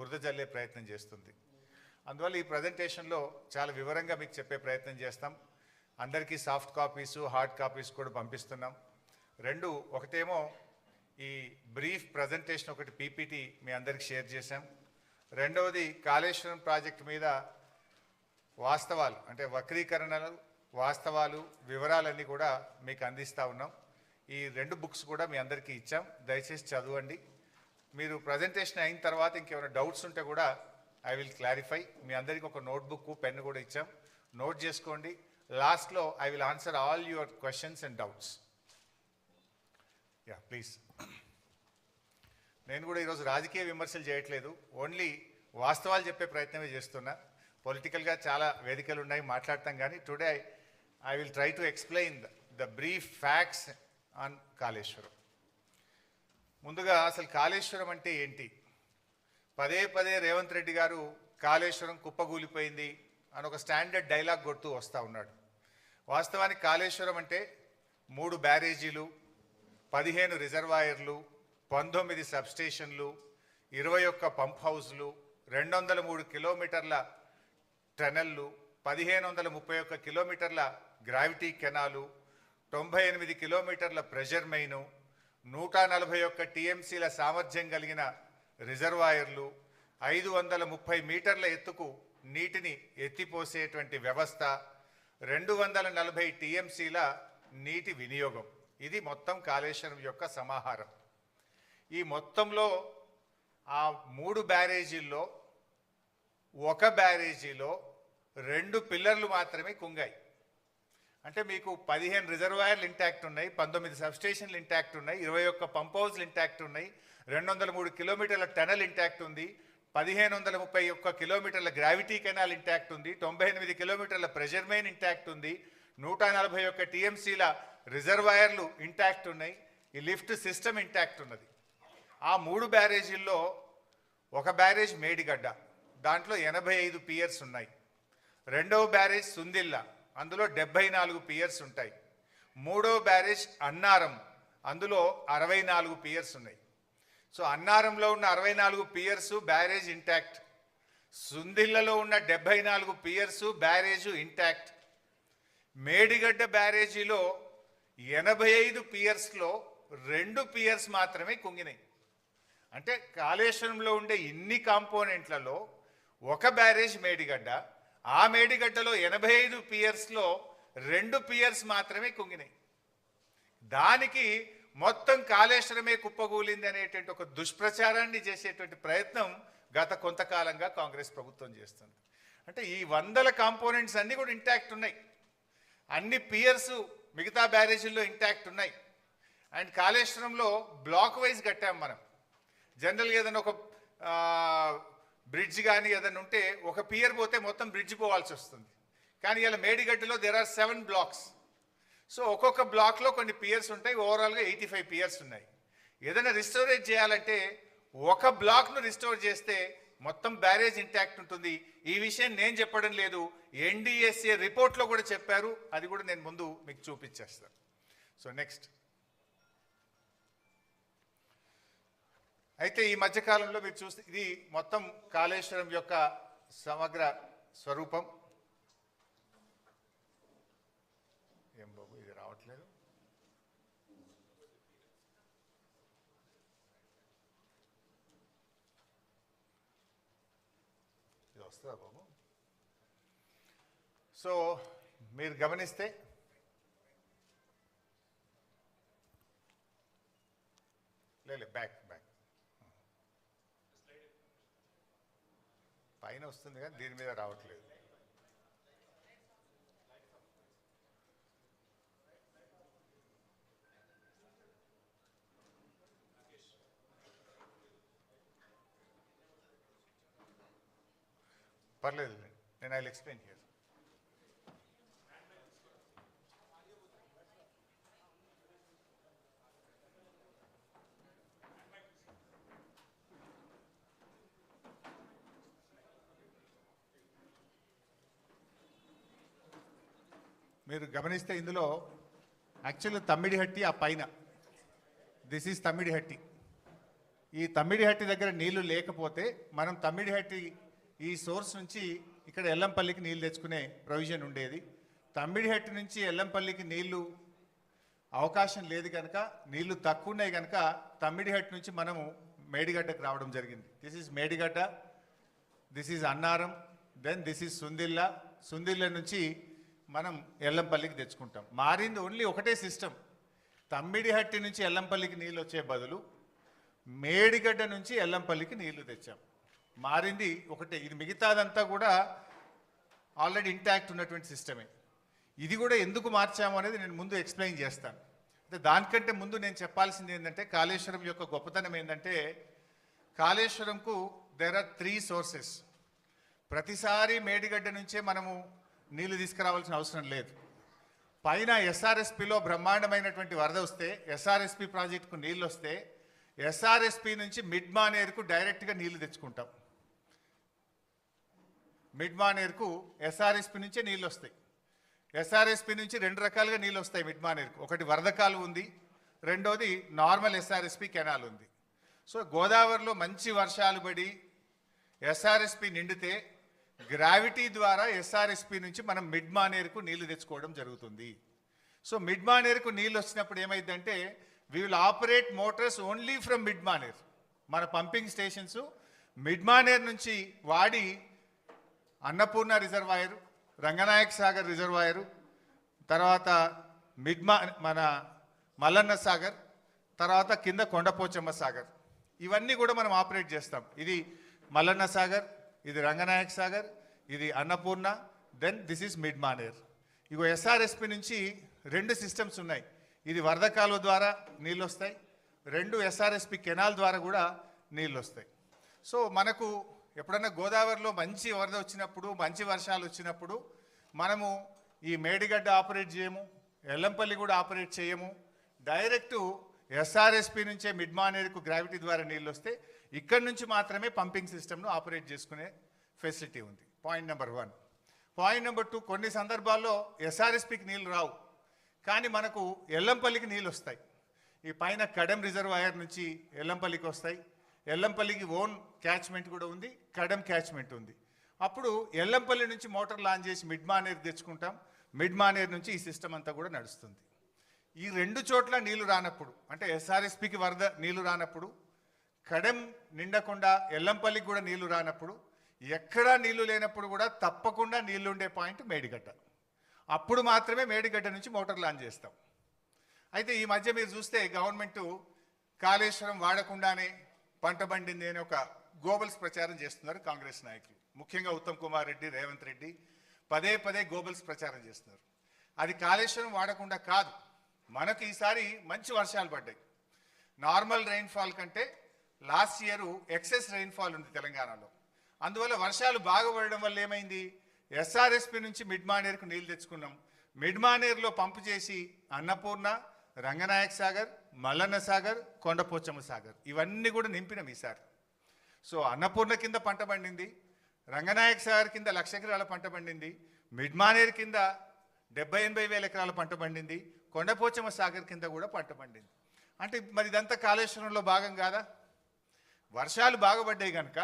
బురద జల్లే ప్రయత్నం చేస్తుంది. అందువల్ల ఈ ప్రజెంటేషన్లో చాలా వివరంగా మీకు చెప్పే ప్రయత్నం చేస్తాం. అందరికీ సాఫ్ట్ కాపీస్ హార్డ్ కాపీస్ కూడా పంపిస్తున్నాం. రెండు ఒకటేమో ఈ బ్రీఫ్ ప్రజెంటేషన్ ఒకటి పీపీటీ మీ అందరికి షేర్ చేశాం. రెండవది కాళేశ్వరం ప్రాజెక్టు మీద వాస్తవాలు అంటే వక్రీకరణలు వాస్తవాలు వివరాలన్నీ కూడా మీకు అందిస్తూ ఉన్నాం. ఈ రెండు బుక్స్ కూడా మీ అందరికీ ఇచ్చాం. దయచేసి చదవండి. మీరు ప్రజెంటేషన్ అయిన తర్వాత ఇంకేమైనా డౌట్స్ ఉంటే కూడా ఐ విల్ క్లారిఫై మీ అందరికీ ఒక నోట్బుక్ పెన్ కూడా ఇచ్చాం. నోట్ చేసుకోండి. లాస్ట్లో I will answer all your questions and doubts yeah please నేను కూడా ఈరోజు రాజకీయ విమర్శలు చేయట్లేదు. ఓన్లీ వాస్తవాలు చెప్పే ప్రయత్నమే చేస్తున్నా. పొలిటికల్గా చాలా వేదికలు ఉన్నాయి. మాట్లాడతాం కానీ today I will try to explain the brief facts on Kaleshwaram ముందుగా అసలు కాళేశ్వరం అంటే ఏంటి? పదే పదే రేవంత్ రెడ్డి గారు కాళేశ్వరం కుప్పగూలిపోయింది అని ఒక స్టాండర్డ్ డైలాగ్ కొడుతూ వస్తూ ఉన్నాడు. వాస్తవానికి కాళేశ్వరం అంటే మూడు బ్యారేజీలు పదిహేను రిజర్వాయర్లు పంతొమ్మిది సబ్స్టేషన్లు ఇరవై ఒక్క పంప్ హౌస్లు రెండు వందల మూడు కిలోమీటర్ల టనెల్లు పదిహేను వందల ముప్పై ఒక్క కిలోమీటర్ల గ్రావిటీ కెనాలు తొంభై ఎనిమిది కిలోమీటర్ల ప్రెషర్ మెయిను నూట నలభై ఒక్క టీఎంసీల సామర్థ్యం కలిగిన రిజర్వాయర్లు ఐదు వందల ముప్పై మీటర్ల ఎత్తుకు నీటిని ఎత్తిపోసేటువంటి వ్యవస్థ రెండు వందల నలభై టీఎంసీల నీటి వినియోగం. ఇది మొత్తం కాళేశ్వరం యొక్క సమాహారం. ఈ మొత్తంలో ఆ మూడు బ్యారేజీల్లో ఒక బ్యారేజీలో రెండు పిల్లర్లు మాత్రమే కుంగాయి. అంటే మీకు పదిహేను రిజర్వాయర్లు ఇంటాక్ట్ ఉన్నాయి పంతొమ్మిది సబ్స్టేషన్లు ఇంటాక్ట్ ఉన్నాయి ఇరవై ఒక్క పంప్ హౌస్లు ఇంటాక్ట్ ఉన్నాయి రెండు వందల మూడు కిలోమీటర్ల టనల్ ఇంటాక్ట్ ఉంది పదిహేను వందల ముప్పై ఒక్క కిలోమీటర్ల గ్రావిటీ కెనాల్ ఇంటాక్ట్ ఉంది తొంభై ఎనిమిది కిలోమీటర్ల ప్రెషర్ మెయిన్ ఇంటాక్ట్ ఉంది నూట నలభై ఒక్క టీఎంసీల రిజర్వాయర్లు ఇంటాక్ట్ ఉన్నాయి ఈ లిఫ్ట్ సిస్టమ్ ఇంటాక్ట్ ఉన్నది. ఆ మూడు బ్యారేజీల్లో ఒక బ్యారేజ్ మేడిగడ్డ దాంట్లో ఎనభై ఐదు పియర్స్ ఉన్నాయి. రెండవ బ్యారేజ్ సుందిల్లా అందులో డెబ్బై నాలుగు పియర్స్ ఉంటాయి. మూడో బ్యారేజ్ అన్నారం. అందులో అరవై నాలుగు పియర్స్ ఉన్నాయి. సో అన్నారంలో ఉన్న అరవై నాలుగు పియర్స్ బ్యారేజ్ ఇంటాక్ట్ సుందిల్లలో ఉన్న డెబ్బై నాలుగు పియర్స్ బ్యారేజ్ ఇంటాక్ట్ మేడిగడ్డ బ్యారేజీలో ఎనభై ఐదు పియర్స్లో రెండు పియర్స్ మాత్రమే కుంగినాయి. అంటే కాళేశ్వరంలో ఉండే ఇన్ని కాంపోనెంట్లలో ఒక బ్యారేజ్ మేడిగడ్డ ఆ మేడిగడ్డలో ఎనభై ఐదు పియర్స్లో రెండు పియర్స్ మాత్రమే కుంగినాయి. దానికి మొత్తం కాళేశ్వరమే కుప్పగూలింది అనేటువంటి ఒక దుష్ప్రచారాన్ని చేసేటువంటి ప్రయత్నం గత కొంతకాలంగా కాంగ్రెస్ ప్రభుత్వం చేస్తుంది. అంటే ఈ వందల కాంపోనెంట్స్ అన్నీ కూడా ఇంటాక్ట్ ఉన్నాయి. అన్ని పియర్స్ మిగతా బ్యారేజీల్లో ఇంటాక్ట్ ఉన్నాయి. అండ్ కాళేశ్వరంలో బ్లాక్ వైజ్ కట్టాం మనం. జనరల్గా ఏదైనా ఒక బ్రిడ్జ్ కానీ ఏదైనా ఉంటే ఒక పియర్ పోతే మొత్తం బ్రిడ్జ్ పోవాల్సి వస్తుంది. కానీ ఇలా మేడిగడ్డలో there are seven blocks so ఒక్కొక్క బ్లాక్లో కొన్ని పియర్స్ ఉంటాయి ఓవరాల్గా ఎయిటీ ఫైవ్ పియర్స్ ఉన్నాయి. ఏదైనా రిస్టోరేజ్ చేయాలంటే ఒక బ్లాక్ను రిస్టోర్ చేస్తే మొత్తం బ్యారేజ్ ఇంటాక్ట్ ఉంటుంది. ఈ విషయం నేను చెప్పడం లేదు ఎన్డీఎస్ఏ రిపోర్ట్లో కూడా చెప్పారు. అది కూడా నేను ముందు మీకు చూపించేస్తాను. సో నెక్స్ట్ అయితే ఈ మధ్యకాలంలో మీరు చూస్తే ఇది మొత్తం కాళేశ్వరం యొక్క సమగ్ర స్వరూపం. ఏం బాబు ఇది రావట్లేదు. ఇది వస్తుందా బాబు? సో మీరు గమనిస్తే లేదు బ్యాక్ బ్యాక్ పైన వస్తుంది కానీ దీని మీద రావట్లేదు. పర్లేదు నేను ఐ ఎక్స్ప్లెయిన్ హియర్ మీరు గమనిస్తే ఇందులో యాక్చువల్లీ తమ్మిడిహట్టి ఆ పైన. దిస్ ఈజ్ తమ్మిడిహట్టి ఈ తమ్మిడిహట్టి దగ్గర నీళ్ళు లేకపోతే మనం తమ్మిడిహట్టి ఈ సోర్స్ నుంచి ఇక్కడ ఎల్లంపల్లికి నీళ్ళు తెచ్చుకునే ప్రొవిజన్ ఉండేది. తమ్మిడిహట్టి నుంచి ఎల్లంపల్లికి నీళ్ళు అవకాశం లేదు కనుక నీళ్ళు తక్కువ ఉన్నాయి కనుక తమ్మిడిహట్టి నుంచి మనము మేడిగడ్డకు రావడం జరిగింది. This is Medigadda this is Annaram then this is Sundilla. Sundilla నుంచి మనం ఎల్లంపల్లికి తెచ్చుకుంటాం. మారింది ఓన్లీ ఒకటే సిస్టమ్ తమ్మిడిహట్టి నుంచి ఎల్లంపల్లికి నీళ్ళు వచ్చే బదులు మేడిగడ్డ నుంచి ఎల్లంపల్లికి నీళ్ళు తెచ్చాం. మారింది ఒకటే. ఇది మిగతాదంతా కూడా ఆల్రెడీ ఇంటాక్ట్ ఉన్నటువంటి సిస్టమే ఇది కూడా ఎందుకు మార్చాము అనేది నేను ముందు ఎక్స్ప్లెయిన్ చేస్తాను. అంటే దానికంటే ముందు నేను చెప్పాల్సింది ఏంటంటే కాళేశ్వరం యొక్క గొప్పతనం ఏంటంటే కాళేశ్వరంకు దెర్ ఆర్ త్రీ సోర్సెస్ ప్రతిసారి మేడిగడ్డ నుంచే మనము నీళ్ళు తీసుకురావాల్సిన అవసరం లేదు. పైన ఎస్ఆర్ఎస్పిలో బ్రహ్మాండమైనటువంటి వరద వస్తే ఎస్ఆర్ఎస్పి ప్రాజెక్టుకు నీళ్ళు వస్తే ఎస్ఆర్ఎస్పి నుంచి మిడ్ మానేరుకు డైరెక్ట్గా నీళ్ళు తెచ్చుకుంటాం. మిడ్ మానేరుకు ఎస్ఆర్ఎస్పి నుంచే నీళ్ళు వస్తాయి. ఎస్ఆర్ఎస్పి నుంచి రెండు రకాలుగా నీళ్ళు వస్తాయి మిడ్ మానేరుకు ఒకటి వరద కాలువ ఉంది రెండోది నార్మల్ ఎస్ఆర్ఎస్పి కెనాల్ ఉంది. సో గోదావరిలో మంచి వర్షాలు పడి ఎస్ఆర్ఎస్పి నిండితే గ్రావిటీ ద్వారా ఎస్ఆర్ఎస్పి నుంచి మనం మిడ్ మానేరుకు నీళ్ళు తెచ్చుకోవడం జరుగుతుంది. సో మిడ్ మానేరుకు నీళ్ళు వచ్చినప్పుడు ఏమైందంటే we will operate motors only from mid Maner మన పంపింగ్ స్టేషన్స్ మిడ్ మానేర్ నుంచి వాడి అన్నపూర్ణ రిజర్వాయరు రంగనాయక్ సాగర్ రిజర్వాయరు తర్వాత మిడ్మా మన మల్లన్న సాగర్ తర్వాత కింద కొండపోచమ్మ సాగర్. ఇవన్నీ కూడా మనం ఆపరేట్ చేస్తాం. ఇది మల్లన్న సాగర్ ఇది రంగనాయక్ సాగర్ ఇది Annapurna then this is mid Maner ego SRSP నుంచి రెండు సిస్టమ్స్ ఉన్నాయి. ఇది వరద కాలువ ద్వారా నీళ్ళు వస్తాయి రెండు ఎస్ఆర్ఎస్పి కెనాల్ ద్వారా కూడా నీళ్ళు వస్తాయి సో మనకు ఎప్పుడన్నా గోదావరిలో మంచి వరద వచ్చినప్పుడు మంచి వర్షాలు వచ్చినప్పుడు మనము ఈ మేడిగడ్డ ఆపరేట్ చేయము ఎల్లంపల్లి కూడా ఆపరేట్ చేయము. డైరెక్ట్ ఎస్ఆర్ఎస్పి నుంచే మిడ్మానేరుకు గ్రావిటీ ద్వారా నీళ్ళు వస్తే ఇక్కడి నుంచి మాత్రమే పంపింగ్ సిస్టమ్ను ఆపరేట్ చేసుకునే ఫెసిలిటీ ఉంది. Point number one point number two కొన్ని సందర్భాల్లో ఎస్ఆర్ఎస్పికి నీళ్ళు రావు. కానీ మనకు ఎల్లంపల్లికి నీళ్ళు వస్తాయి. ఈ పైన కడెం రిజర్వాయర్ నుంచి ఎల్లంపల్లికి వస్తాయి. ఎల్లంపల్లికి ఓన్ క్యాచ్మెంట్ కూడా ఉంది కడెం క్యాచ్మెంట్ ఉంది. అప్పుడు ఎల్లంపల్లి నుంచి మోటార్ లాంచ్ చేసి మిడ్ మానేర్ తెచ్చుకుంటాం. మిడ్ మానేర్ నుంచి ఈ సిస్టమ్ అంతా కూడా నడుస్తుంది. ఈ రెండు చోట్ల నీళ్ళు రానప్పుడు అంటే ఎస్ఆర్ఎస్పికి వరద నీళ్ళు రానప్పుడు కడెం నిండకుండా ఎల్లంపల్లికి కూడా నీళ్ళు రానప్పుడు ఎక్కడా నీళ్ళు లేనప్పుడు కూడా తప్పకుండా నీళ్ళు ఉండే పాయింట్ మేడిగడ్డ. అప్పుడు మాత్రమే మేడిగడ్డ నుంచి మోటార్ లాంచ్ చేస్తాం. అయితే ఈ మధ్య మీరు చూస్తే గవర్నమెంట్ కాళేశ్వరం వాడకుండానే పంట పండింది అని ఒక గోబల్స్ ప్రచారం చేస్తున్నారు కాంగ్రెస్ నాయకులు. ముఖ్యంగా ఉత్తమ్ కుమార్ రెడ్డి రేవంత్ రెడ్డి పదే పదే గోబల్స్ ప్రచారం చేస్తున్నారు. అది కాళేశ్వరం వాడకుండా కాదు. మనకు ఈసారి మంచి వర్షాలు పడ్డాయి. నార్మల్ రెయిన్ఫాల్ కంటే లాస్ట్ ఇయర్ ఎక్సెస్ రెయిన్ఫాల్ ఉంది తెలంగాణలో. అందువల్ల వర్షాలు బాగా పడడం వల్ల ఏమైంది? ఎస్ఆర్ఎస్పి నుంచి మిడ్మానేర్కు నీళ్ళు నీళ్ళు తెచ్చుకున్నాం మిడ్మానేర్లో పంపు చేసి అన్నపూర్ణ రంగనాయక్ సాగర్ మల్లన్న సాగర్ కొండపోచమ్మ సాగర్ ఇవన్నీ కూడా నింపినాం ఈసారి. సో అన్నపూర్ణ కింద పంట పండింది రంగనాయక్ సాగర్ కింద లక్ష ఎకరాల పంట పండింది మిడ్మానేర్ కింద డెబ్బై ఎనభై వేల ఎకరాల పంట పండింది కొండపోచమ్మ సాగర్ కింద కూడా పంట పండింది. అంటే మరి ఇదంతా కాళేశ్వరంలో భాగం కాదా? వర్షాలు బాగుపడ్డాయి కనుక